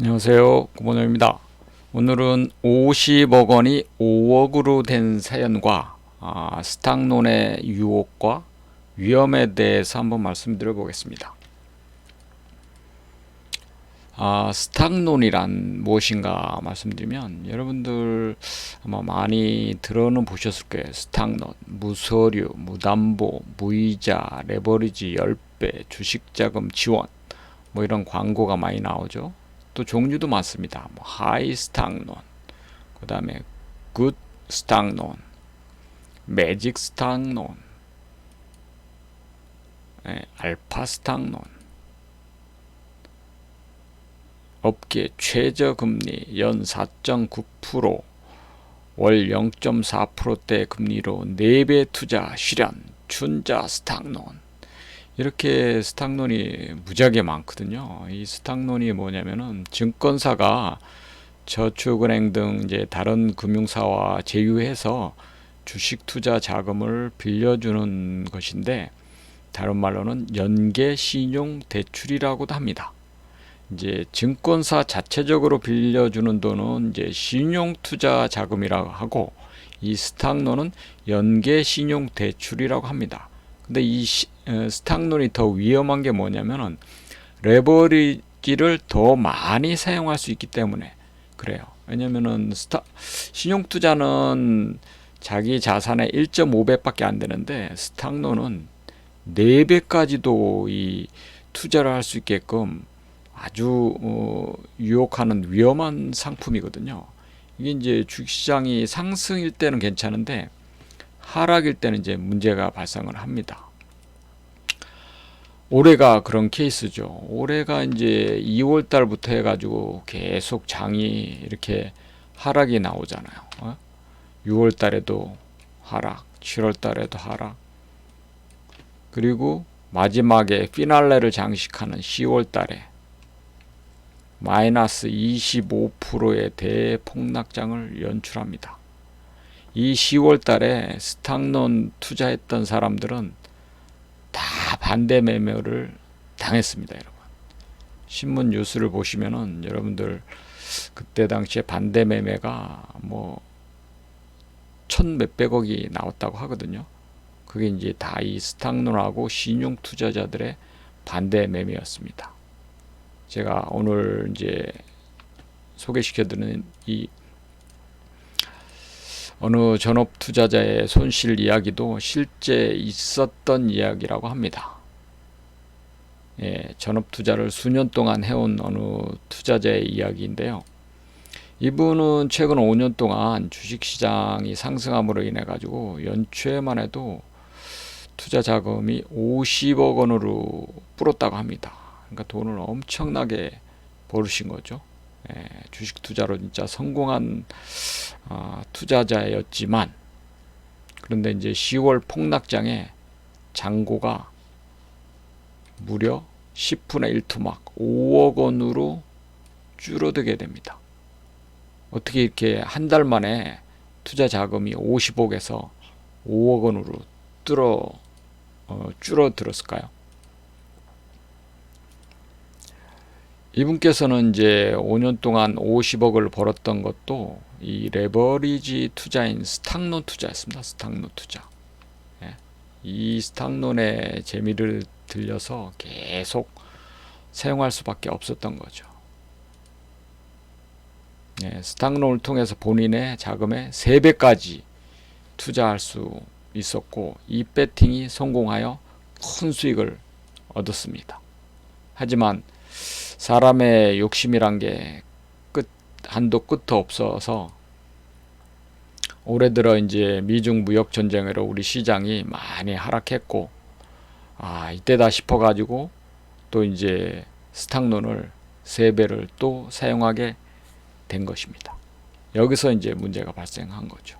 안녕하세요. 구본영입니다. 오늘은 50억 원이 5억으로 된 사연과 아, 스탁론의 유혹과 위험에 대해서 한번 말씀드려 보겠습니다. 아, 스탁론이란 무엇인가 말씀드리면 여러분들 아마 많이 들어는 보셨을 거예요. 스탁론, 무서류, 무담보, 무이자, 레버리지 10배, 주식자금 지원 뭐 이런 광고가 많이 나오죠. 또 종류도 많습니다. 뭐 하이 스탁론, 그 다음에 굿 스탁론, 매직 스탁론, 네, 알파 스탁론, 업계 최저 금리 연 4.9%, 월 0.4%대 금리로 4배 투자 실현, 춘자 스탁론, 이렇게 스탁론이 무지하게 많거든요. 이 스탁론이 뭐냐면은 증권사가 저축은행 등 이제 다른 금융사와 제휴해서 주식 투자 자금을 빌려주는 것인데 다른 말로는 연계 신용 대출이라고도 합니다. 이제 증권사 자체적으로 빌려주는 돈은 이제 신용 투자 자금이라고 하고 이 스탁론은 연계 신용 대출이라고 합니다. 근데 이 시, 어, 스탁론이 더 위험한 게 뭐냐면은 레버리지를 더 많이 사용할 수 있기 때문에 그래요. 왜냐면은 스타 신용 투자는 자기 자산의 1.5배밖에 안 되는데 스탁론은 4배까지도 이 투자를 할 수 있게끔 아주 어, 유혹하는 위험한 상품이거든요. 이게 이제 주식시장이 상승일 때는 괜찮은데 하락일 때는 이제 문제가 발생을 합니다. 올해가 그런 케이스죠. 올해가 이제 2월 달부터 해가지고 계속 장이 이렇게 하락이 나오잖아요. 어? 6월 달에도 하락, 7월 달에도 하락, 그리고 마지막에 피날레를 장식하는 10월 달에 마이너스 25%의 대폭락장을 연출합니다. 이 10월 달에 스탁론 투자했던 사람들은 다 반대 매매를 당했습니다, 여러분. 신문 뉴스를 보시면은 여러분들 그때 당시에 반대 매매가 뭐 천 몇백억이 나왔다고 하거든요. 그게 이제 다 이 스탁론하고 신용 투자자들의 반대 매매였습니다. 제가 오늘 이제 소개시켜드리는 이 어느 전업 투자자의 손실 이야기도 실제 있었던 이야기라고 합니다. 예, 전업 투자를 수년 동안 해온 어느 투자자의 이야기인데요. 이분은 최근 5년 동안 주식 시장이 상승함으로 인해 가지고 연초에만 해도 투자 자금이 50억 원으로 불었다고 합니다. 그러니까 돈을 엄청나게 벌으신 거죠. 예, 주식 투자로 진짜 성공한 어, 투자자였지만 그런데 이제 10월 폭락장에 잔고가 무려 10분의 1 토막 5억 원으로 줄어들게 됩니다. 어떻게 이렇게 한 달 만에 투자 자금이 50억에서 5억 원으로 뚫어 어, 줄어들었을까요? 이분께서는 이제 5년 동안 50억을 벌었던 것도 이 레버리지 투자인 스탁론 투자였습니다. 스탁론 투자. 예. 이 스탁론의 재미를 들려서 계속 사용할 수밖에 없었던 거죠. 예, 스탁론을 통해서 본인의 자금의 3배까지 투자할 수 있었고 이 배팅이 성공하여 큰 수익을 얻었습니다. 하지만 사람의 욕심이란 게 끝, 한도 끝도 없어서 올해 들어 이제 미중 무역 전쟁으로 우리 시장이 많이 하락했고, 아, 이때다 싶어가지고 또 이제 스탁론을 세 배를 또 사용하게 된 것입니다. 여기서 이제 문제가 발생한 거죠.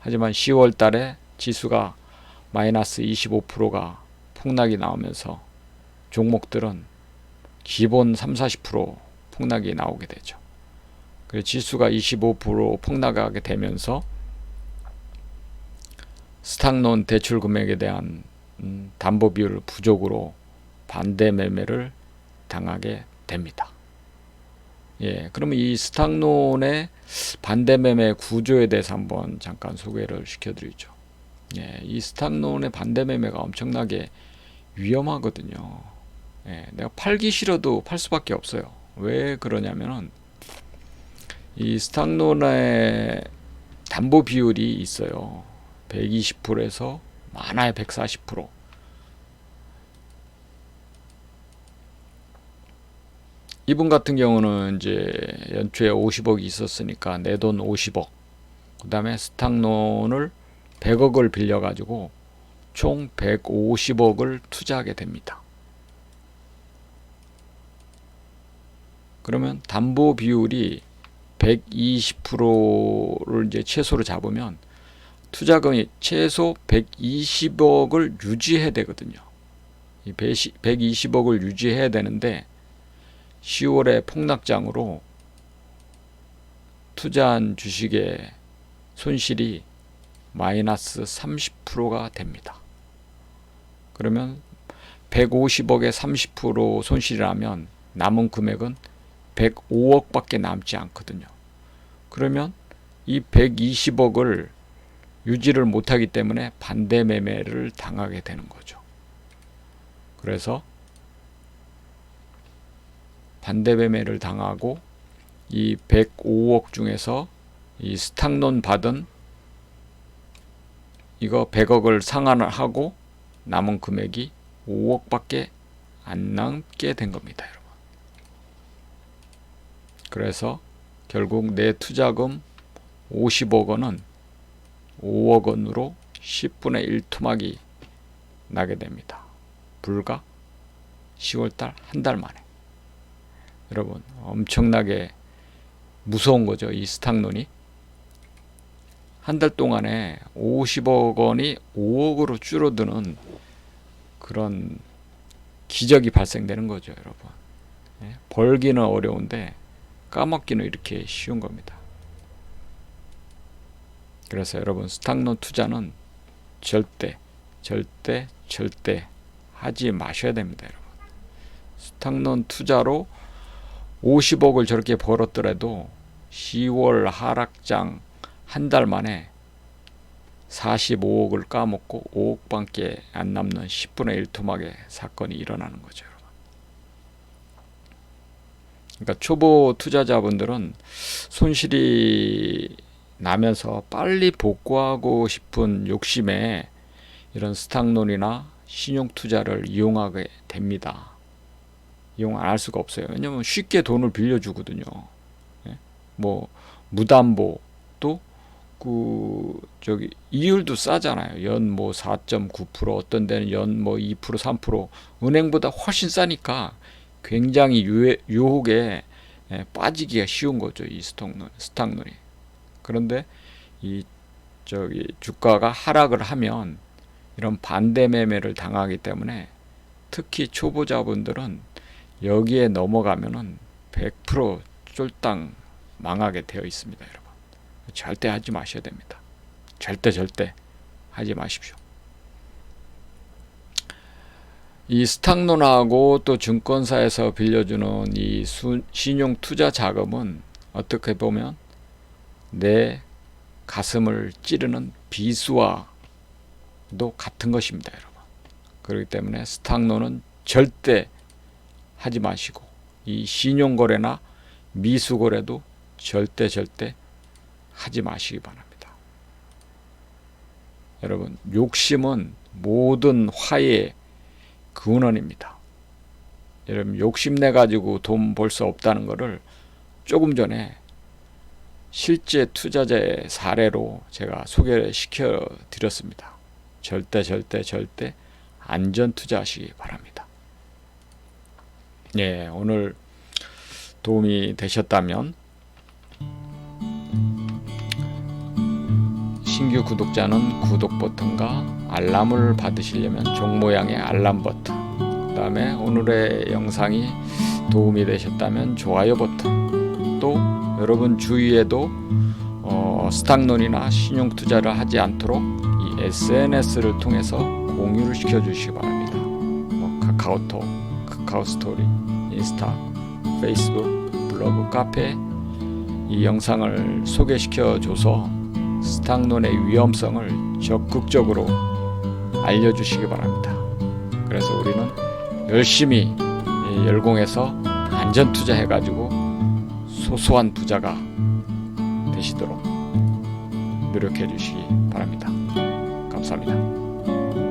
하지만 10월 달에 지수가 마이너스 25%가 폭락이 나오면서 종목들은 기본 3, 40% 폭락이 나오게 되죠. 그래서 지수가 25% 폭락하게 되면서 스탁론 대출 금액에 대한 음, 담보 비율 부족으로 반대 매매를 당하게 됩니다. 예, 그러면 이 스탁론의 반대 매매 구조에 대해서 한번 잠깐 소개를 시켜드리죠. 예, 이 스탁론의 반대 매매가 엄청나게 위험하거든요. 예, 내가 팔기 싫어도 팔 수밖에 없어요. 왜 그러냐면은 이 스탁론의 담보 비율이 있어요. 120%에서 많아야 140%. 이분 같은 경우는 이제 연초에 50억이 있었으니까 내 돈 50억. 그다음에 스탁론을 100억을 빌려 가지고 총 150억을 투자하게 됩니다. 그러면 담보 비율이 120%를 이제 최소로 잡으면 투자금이 최소 120억을 유지해야 되거든요. 이 120억을 유지해야 되는데 10월에 폭락장으로 투자한 주식의 손실이 마이너스 30%가 됩니다. 그러면 150억에 30% 손실이 나면 남은 금액은 105억밖에 남지 않거든요. 그러면 이 120억을 유지를 못하기 때문에 반대 매매를 당하게 되는 거죠. 그래서 반대 매매를 당하고 이 105억 중에서 이 스탁론 받은 이거 100억을 상환을 하고 남은 금액이 5억밖에 안 남게 된 겁니다. 그래서 결국 내 투자금 50억 원은 5억 원으로 10분의 1 토막이 나게 됩니다. 불과 10월달 한 달 만에. 여러분 엄청나게 무서운 거죠. 이 스탁론이. 한 달 동안에 50억 원이 5억으로 줄어드는 그런 기적이 발생되는 거죠, 여러분. 예? 벌기는 어려운데 까먹기는 이렇게 쉬운 겁니다. 그래서 여러분 스탁론 투자는 절대 절대 절대 하지 마셔야 됩니다, 여러분. 스탁론 투자로 50억을 저렇게 벌었더라도 10월 하락장 한 달 만에 45억을 까먹고 5억밖에 안 남는 10분의 1 토막의 사건이 일어나는 거죠. 그러니까 초보 투자자분들은 손실이 나면서 빨리 복구하고 싶은 욕심에 이런 스탁론이나 신용 투자를 이용하게 됩니다. 이용 안 할 수가 없어요. 왜냐면 쉽게 돈을 빌려주거든요. 예? 뭐 무담보 또그 저기 이율도 싸잖아요. 연 뭐 4.9% 어떤 데는 연 뭐 2% 3% 은행보다 훨씬 싸니까 굉장히 유, 유혹에 예, 빠지기가 쉬운 거죠. 이 스탁론 스탁론이. 그런데 이 저기 주가가 하락을 하면 이런 반대 매매를 당하기 때문에 특히 초보자분들은 여기에 넘어가면은 100% 쫄딱 망하게 되어 있습니다, 여러분. 절대 하지 마셔야 됩니다. 절대 절대 하지 마십시오. 이 스탁론하고 또 증권사에서 빌려주는 이 수, 신용 투자 자금은 어떻게 보면 내 가슴을 찌르는 비수와도 같은 것입니다, 여러분. 그렇기 때문에 스탁론은 절대 하지 마시고 이 신용거래나 미수거래도 절대 절대 하지 마시기 바랍니다. 여러분 욕심은 모든 화의 근원입니다. 여러분 욕심내 가지고 돈 벌 수 없다는 것을 조금 전에 실제 투자자의 사례로 제가 소개를 시켜 드렸습니다. 절대 절대 절대 안전 투자하시기 바랍니다. 예, 오늘 도움이 되셨다면 신규 구독자는 구독 버튼과 알람을 받으시려면 종 모양의 알람 버튼 그 다음에 오늘의 영상이 도움이 되셨다면 좋아요 버튼 또 여러분 주위에도 어, 스탁론이나 신용 투자를 하지 않도록 이 SNS를 통해서 공유를 시켜주시기 바랍니다. 뭐 카카오톡, 카카오 스토리, 인스타, 페이스북, 블로그 카페 이 영상을 소개시켜 줘서 스탁론의 위험성을 적극적으로 알려주시기 바랍니다. 그래서 우리는 열심히 이 열공해서 안전 투자해가지고 소소한 부자가 되시도록 노력해 주시기 바랍니다. 감사합니다.